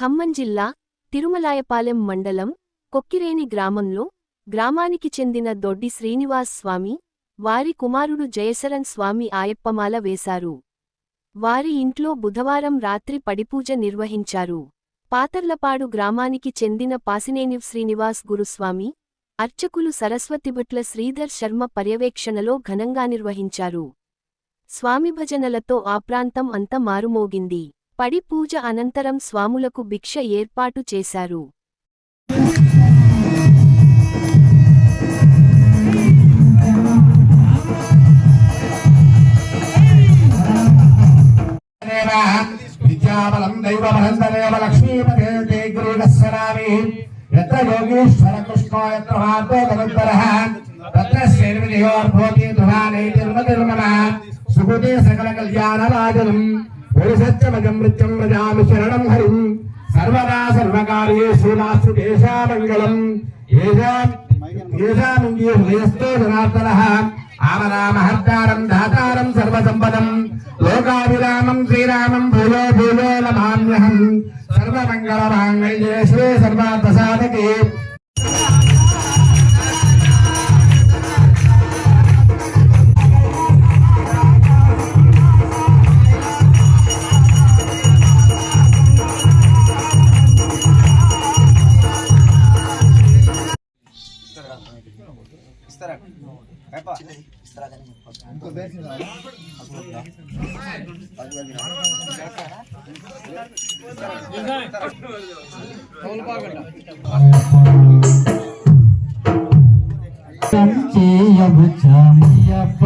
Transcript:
ఖమ్మం జిల్లా తిరుమలాయపాలెం మండలం కొక్కిరేని గ్రామంలో గ్రామానికి చెందిన దొడ్డి శ్రీనివాస్ స్వామి వారి కుమారుడు జయశరన్ స్వామి ఆయప్పమాల వేశారు. వారి ఇంట్లో బుధవారం రాత్రి పడిపూజ నిర్వహించారు. పాతర్లపాడు గ్రామానికి చెందిన పాసినేని శ్రీనివాస్ గురుస్వామి అర్చకులు సరస్వతిభట్ల శ్రీధర్ శర్మ పర్యవేక్షణలో ఘనంగా నిర్వహించారు. స్వామి భజనలతో ఆ ప్రాంతం అంత మారుమోగింది. పడి పూజ అనంతరం స్వాములకు భిక్ష ఏర్పాటు చేశారు. విద్యాబలం లక్ష్మీపతే తే యత్ర కృష్ణో యత్ర మార్గో తత్ర సకల కళ్యాణరాజనం పురుషత్యమజం మృత్యం వ్రజామి శరణం హరిం సర్వదా సర్వకార్యేషు నాస్తు దేశామంగళం ఏషాం ఏషామింద్రియ హృదయస్థో జనార్దనః ఆమరామహర్తారం దాతారం సర్వసంపదం లోకాభిరామం శ్రీరామం భూయో భూయో నమామ్యహం సర్వమంగళమాంగళ్యే శ్రీ సర్వార్థసాధకే అయ్యప్ప